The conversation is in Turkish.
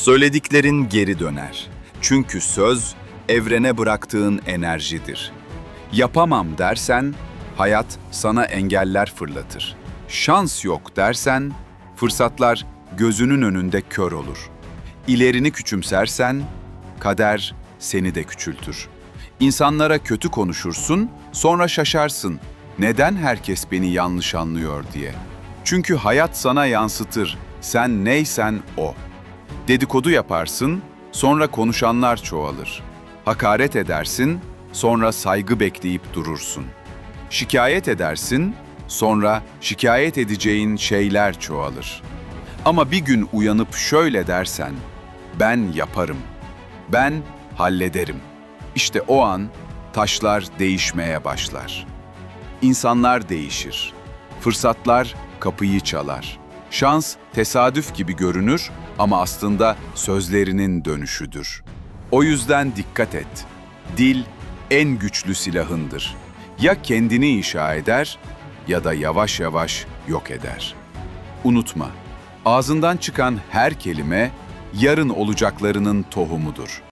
Söylediklerin geri döner. Çünkü söz evrene bıraktığın enerjidir. Yapamam dersen hayat sana engeller fırlatır. Şans yok dersen fırsatlar gözünün önünde kör olur. İlerini küçümsersen kader seni de küçültür. İnsanlara kötü konuşursun, sonra şaşarsın. Neden herkes beni yanlış anlıyor diye. Çünkü hayat sana yansıtır. Sen neysen o. Dedikodu yaparsın, sonra konuşanlar çoğalır. Hakaret edersin, sonra saygı bekleyip durursun. Şikayet edersin, sonra şikayet edeceğin şeyler çoğalır. Ama bir gün uyanıp şöyle dersen, ben yaparım, ben hallederim. İşte o an taşlar değişmeye başlar. İnsanlar değişir. Fırsatlar kapıyı çalar. Şans tesadüf gibi görünür ama aslında sözlerinin dönüşüdür. O yüzden dikkat et. Dil en güçlü silahındır. Ya kendini inşa eder ya da yavaş yavaş yok eder. Unutma, ağzından çıkan her kelime yarın olacaklarının tohumudur.